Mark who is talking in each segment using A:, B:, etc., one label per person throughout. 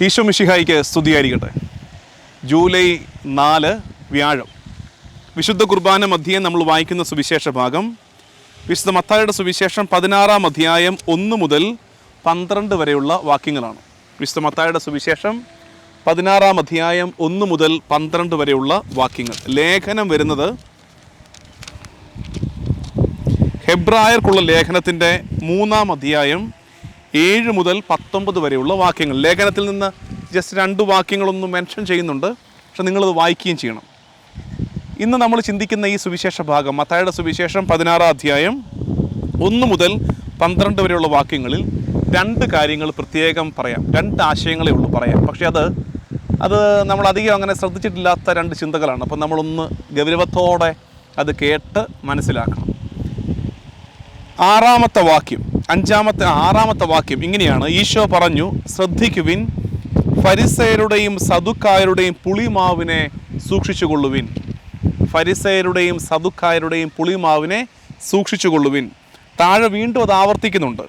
A: ഈശോ മിഷിഹായിക്ക് സ്തുതിയായിരിക്കട്ടെ. ജൂലൈ നാല് വ്യാഴം. വിശുദ്ധ കുർബാന മധ്യേ നമ്മൾ വായിക്കുന്ന സുവിശേഷ ഭാഗം. വിശുദ്ധ മത്തായുടെ സുവിശേഷം പതിനാറാം അധ്യായം ഒന്ന് മുതൽ പന്ത്രണ്ട് വരെയുള്ള വാക്യങ്ങളാണ്. വിശുദ്ധ മത്തായുടെ സുവിശേഷം പതിനാറാം അധ്യായം ഒന്ന് മുതൽ പന്ത്രണ്ട് വരെയുള്ള വാക്യങ്ങൾ. ലേഖനം വരുന്നത് ഹെബ്രായർക്കുള്ള ലേഖനത്തിന്റെ മൂന്നാം അധ്യായം ഏഴ് മുതൽ പത്തൊമ്പത് വരെയുള്ള വാക്യങ്ങൾ. ലേഖനത്തിൽ നിന്ന് ജസ്റ്റ് രണ്ട് വാക്യങ്ങളൊന്നും മെൻഷൻ ചെയ്യുന്നുണ്ട്. പക്ഷെ നിങ്ങളത് വായിക്കുകയും ചെയ്യണം. ഇന്ന് നമ്മൾ ചിന്തിക്കുന്ന ഈ സുവിശേഷ ഭാഗം മത്തായുടെ സുവിശേഷം പതിനാറാം അധ്യായം ഒന്ന് മുതൽ പന്ത്രണ്ട് വരെയുള്ള വാക്യങ്ങളിൽ രണ്ട് കാര്യങ്ങൾ പ്രത്യേകം പറയാം. രണ്ട് ആശയങ്ങളേ ഉള്ളൂ പറയാം പക്ഷേ അത് അത് നമ്മൾ അധികം അങ്ങനെ ശ്രദ്ധിച്ചിട്ടില്ലാത്ത രണ്ട് ചിന്തകളാണ്. അപ്പം നമ്മളൊന്ന് ഗൗരവത്തോടെ അത് കേട്ട് മനസ്സിലാക്കണം. ആറാമത്തെ വാക്യം അഞ്ചാമത്തെ ആറാമത്തെ വാക്യം ഇങ്ങനെയാണ്. ഈശോ പറഞ്ഞു ശ്രദ്ധിക്കുവിൻ ഫരിസയരുടെയും സതുക്കായരുടെയും പുളിമാവിനെ സൂക്ഷിച്ചു കൊള്ളുവിൻ ഫരിസയരുടെയും സതുക്കായരുടെയും പുളിമാവിനെ സൂക്ഷിച്ചു കൊള്ളുവിൻ താഴെ വീണ്ടും അത് ആവർത്തിക്കുന്നുണ്ട്.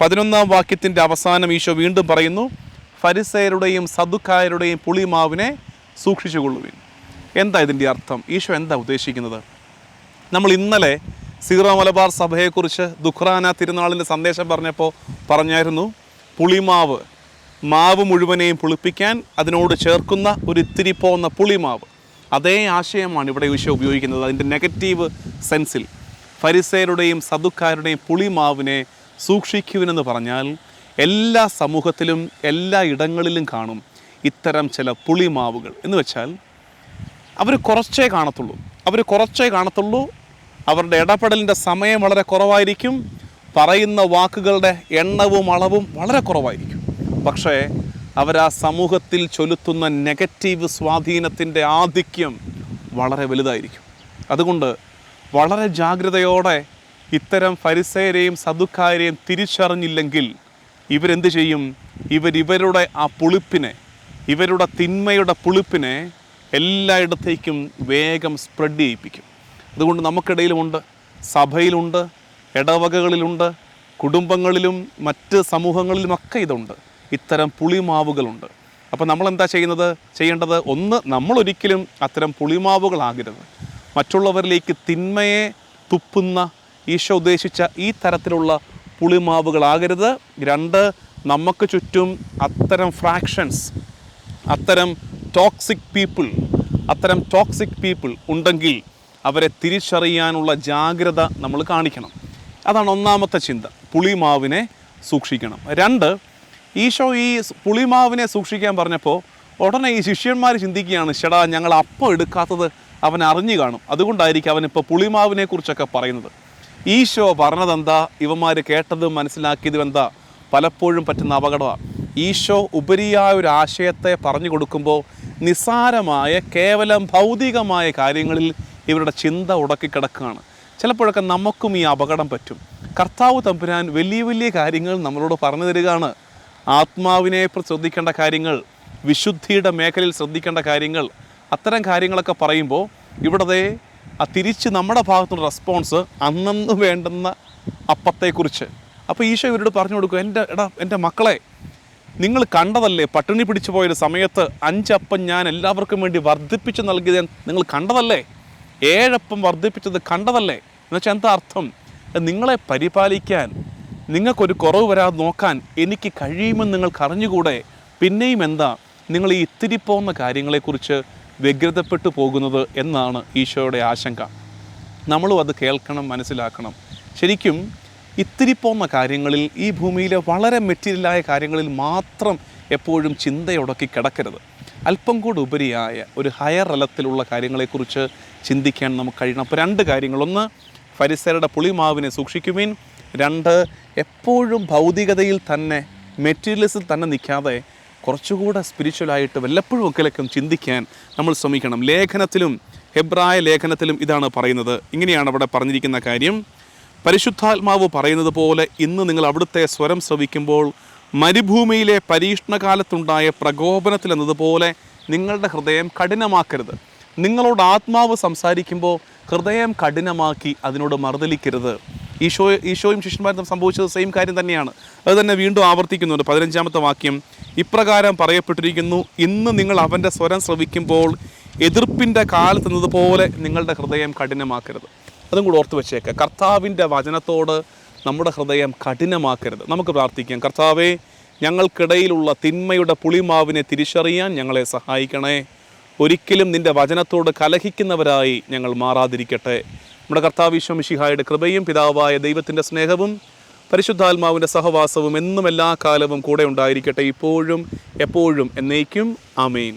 A: പതിനൊന്നാം വാക്യത്തിന്റെ അവസാനം ഈശോ വീണ്ടും പറയുന്നു ഫരിസയരുടെയും സതുക്കായരുടെയും പുളിമാവിനെ സൂക്ഷിച്ചു കൊള്ളുവിൻ എന്താ ഇതിന്റെ അർത്ഥം? ഈശോ എന്താ ഉദ്ദേശിക്കുന്നത്? നമ്മൾ ഇന്നലെ സീറോ മലബാർ സഭയെക്കുറിച്ച് ദുഖ്റാന തിരുനാളിന്റെ സന്ദേശം പറഞ്ഞപ്പോൾ പറഞ്ഞായിരുന്നു പുളിമാവ് മാവ് മുഴുവനെയും പുളിപ്പിക്കാൻ അതിനോട് ചേർക്കുന്ന ഒരു ഇത്തിരി പോകുന്ന പുളിമാവ്. അതേ ആശയമാണ് ഇവിടെ ഈശോ ഉപയോഗിക്കുന്നത്. അതിന്റെ നെഗറ്റീവ് സെൻസിൽ ഫരിസേരുടെയും സദുക്കാരുടെയും പുളിമാവിനെ സൂക്ഷിക്കുവിനെന്ന് പറഞ്ഞാൽ എല്ലാ സമൂഹത്തിലും എല്ലാ ഇടങ്ങളിലും കാണും ഇത്തരം ചില പുളിമാവുകൾ. എന്ന് വെച്ചാൽ അവർ കുറച്ചേ കാണത്തുള്ളൂ. അവർ കുറച്ചേ കാണത്തുള്ളൂ അവരുടെ ഇടപെടലിന്റെ സമയം വളരെ കുറവായിരിക്കും. പറയുന്ന വാക്കുകളുടെ എണ്ണവും അളവും വളരെ കുറവായിരിക്കും. പക്ഷേ അവർ ആ സമൂഹത്തിൽ ചൊലുത്തുന്ന നെഗറ്റീവ് സ്വാധീനത്തിന്റെ ആധിക്യം വളരെ വലുതായിരിക്കും. അതുകൊണ്ട് വളരെ ജാഗ്രതയോടെ ഇത്തരം ഫരിസേരെയും സതുക്കാരെയും തിരിച്ചറിഞ്ഞില്ലെങ്കിൽ ഇവരെന്ത് ചെയ്യും? ഇവരിവരുടെ ആ പുളിപ്പിനെ ഇവരുടെ തിന്മയുടെ പുളിപ്പിനെ എല്ലായിടത്തേക്കും വേഗം സ്പ്രെഡ് ചെയ്യിപ്പിക്കും. അതുകൊണ്ട് നമുക്കിടയിലുമുണ്ട്. സഭയിലുണ്ട് ഇടവകകളിലുണ്ട് കുടുംബങ്ങളിലും മറ്റ് സമൂഹങ്ങളിലുമൊക്കെ ഇതുണ്ട്. ഇത്തരം പുളിമാവുകളുണ്ട്. അപ്പോൾ നമ്മൾ എന്താ ചെയ്യുന്നത്? ചെയ്യേണ്ടത് ഒന്ന് നമ്മളൊരിക്കലും അത്തരം പുളിമാവുകളാകരുത്. മറ്റുള്ളവരിലേക്ക് തിന്മയെ തുപ്പുന്ന ഈശോ ഉദ്ദേശിച്ച ഈ തരത്തിലുള്ള പുളിമാവുകളാകരുത്. രണ്ട് നമുക്ക് ചുറ്റും അത്തരം ഫ്രാക്ഷൻസ് അത്തരം ടോക്സിക് പീപ്പിൾ അത്തരം ടോക്സിക് പീപ്പിൾ ഉണ്ടെങ്കിൽ അവരെ തിരിച്ചറിയാനുള്ള ജാഗ്രത നമ്മൾ കാണിക്കണം. അതാണ് ഒന്നാമത്തെ ചിന്ത. പുളിമാവിനെ സൂക്ഷിക്കണം. രണ്ട് ഈശോ ഈ പുളിമാവിനെ സൂക്ഷിക്കാൻ പറഞ്ഞപ്പോൾ ഉടനെ ഈ ശിഷ്യന്മാർ ചിന്തിക്കുകയാണ് ചേടാ ഞങ്ങൾ അപ്പം എടുക്കാത്തത് അവൻ അറിഞ്ഞു കാണും. അതുകൊണ്ടായിരിക്കും അവനിപ്പോൾ പുളിമാവിനെ കുറിച്ചൊക്കെ പറയുന്നത്. ഈശോ പറഞ്ഞതെന്താ? ഇവന്മാർ കേട്ടതും മനസ്സിലാക്കിയതും എന്താ? പലപ്പോഴും പറ്റുന്ന അപകടമാണ് ഈശോ ഉപരിയായ ഒരു ആശയത്തെ പറഞ്ഞു കൊടുക്കുമ്പോൾ നിസ്സാരമായ കേവലം ഭൗതികമായ കാര്യങ്ങളിൽ ഇവരുടെ ചിന്ത ഉടക്കിക്കിടക്കുകയാണ്. ചിലപ്പോഴൊക്കെ നമുക്കും ഈ അപകടം പറ്റും. കർത്താവ് തമ്പുരാൻ വലിയ വലിയ കാര്യങ്ങൾ നമ്മളോട് പറഞ്ഞു തരികയാണ്. ആത്മാവിനെ ശ്രദ്ധിക്കേണ്ട കാര്യങ്ങൾ വിശുദ്ധിയുടെ മേഖലയിൽ ശ്രദ്ധിക്കേണ്ട കാര്യങ്ങൾ അത്തരം കാര്യങ്ങളൊക്കെ പറയുമ്പോൾ ഇവിടത്തെ ആ തിരിച്ച് നമ്മുടെ ഭാഗത്തുള്ള റെസ്പോൺസ് അന്നന്ന് വേണ്ടുന്ന അപ്പത്തെക്കുറിച്ച്. അപ്പോൾ ഈശോ ഇവരോട് പറഞ്ഞു കൊടുക്കും എന്റെ എടാ എന്റെ മക്കളെ നിങ്ങൾ കണ്ടതല്ലേ പട്ടിണി പിടിച്ചു പോയൊരു സമയത്ത് അഞ്ചപ്പം ഞാൻ എല്ലാവർക്കും വേണ്ടി വർദ്ധിപ്പിച്ച് നൽകിയത് നിങ്ങൾ കണ്ടതല്ലേ? ഏഴപ്പം വർദ്ധിപ്പിച്ചത് കണ്ടതല്ലേ? എന്നുവെച്ചാൽ എന്താ അർത്ഥം? നിങ്ങളെ പരിപാലിക്കാൻ നിങ്ങൾക്കൊരു കുറവ് വരാതെ നോക്കാൻ എനിക്ക് കഴിയുമെന്ന് നിങ്ങൾക്ക് അറിഞ്ഞുകൂടെ? പിന്നെയും എന്താ? നിങ്ങൾ ഈ ഇത്തിരി പോകുന്ന കാര്യങ്ങളെക്കുറിച്ച് വ്യഗ്രതപ്പെട്ടു പോകുന്നത് എന്നാണ് ഈശോയുടെ ആശങ്ക. നമ്മളും അത് കേൾക്കണം മനസ്സിലാക്കണം. ശരിക്കും ഇത്തിരി പോകുന്ന കാര്യങ്ങളിൽ ഈ ഭൂമിയിലെ വളരെ മെറ്റീരിയലായ കാര്യങ്ങളിൽ മാത്രം എപ്പോഴും ചിന്തയുടക്കി കിടക്കരുത്. അല്പം കൂടി ഉപരിയായ ഒരു ഹയർ തലത്തിലുള്ള കാര്യങ്ങളെക്കുറിച്ച് ചിന്തിക്കാൻ നമുക്ക് കഴിയണം. അപ്പോൾ രണ്ട് കാര്യങ്ങൾ. ഒന്ന് ഫരിസരുടെ പുളിമാവിനെ സൂക്ഷിക്കുമീൻ രണ്ട് എപ്പോഴും ഭൗതികതയിൽ തന്നെ മെറ്റീരിയൽസിൽ തന്നെ നിൽക്കാതെ കുറച്ചുകൂടെ സ്പിരിച്വലായിട്ട് വല്ലപ്പോഴും ഒക്കെയൊക്കെ ചിന്തിക്കാൻ നമ്മൾ ശ്രമിക്കണം. ലേഖനത്തിലും ഹെബ്രായ ലേഖനത്തിലും ഇതാണ് പറയുന്നത്. ഇങ്ങനെയാണ് അവിടെ പറഞ്ഞിരിക്കുന്ന കാര്യം. പരിശുദ്ധാത്മാവ് പറയുന്നത് പോലെ ഇന്ന് നിങ്ങൾ അവിടുത്തെ സ്വരം ശ്രവിക്കുമ്പോൾ മരുഭൂമിയിലെ പരീക്ഷണകാലത്തുണ്ടായ പ്രകോപനത്തിൽ എന്നതുപോലെ നിങ്ങളുടെ ഹൃദയം കഠിനമാക്കരുത്. നിങ്ങളോട് ആത്മാവ് സംസാരിക്കുമ്പോൾ ഹൃദയം കഠിനമാക്കി അതിനോട് മറുതലിക്കരുത്. ഈശോ ഈശോയും ശിഷ്യന്മാരും സംഭവിച്ചത് സെയിം കാര്യം തന്നെയാണ്. അത് തന്നെ വീണ്ടും ആവർത്തിക്കുന്നുണ്ട്. പതിനഞ്ചാമത്തെ വാക്യം ഇപ്രകാരം പറയപ്പെട്ടിരിക്കുന്നു ഇന്ന് നിങ്ങൾ അവന്റെ സ്വരം ശ്രവിക്കുമ്പോൾ എതിർപ്പിന്റെ കാലത്തെന്നതുപോലെ നിങ്ങളുടെ ഹൃദയം കഠിനമാക്കരുത്. അതും കൂടെ ഓർത്ത് വെച്ചേക്കുക കർത്താവിന്റെ വചനത്തോട് നമ്മുടെ ഹൃദയം കഠിനമാക്കരുത്. നമുക്ക് പ്രാർത്ഥിക്കാം. കർത്താവേ ഞങ്ങൾക്കിടയിലുള്ള തിന്മയുടെ പുളിമാവിനെ തിരിച്ചറിയാൻ ഞങ്ങളെ സഹായിക്കണേ. ഒരിക്കലും നിന്റെ വചനത്തോട് കലഹിക്കുന്നവരായി ഞങ്ങൾ മാറാതിരിക്കട്ടെ. നമ്മുടെ കർത്താവ് വിശ്വമിഷിഹായുടെ കൃപയും പിതാവായ ദൈവത്തിന്റെ സ്നേഹവും പരിശുദ്ധാത്മാവിന്റെ സഹവാസവും എന്നും എല്ലാ കാലവും കൂടെ ഉണ്ടായിരിക്കട്ടെ. ഇപ്പോഴും എപ്പോഴും എന്നേക്കും. ആമേൻ.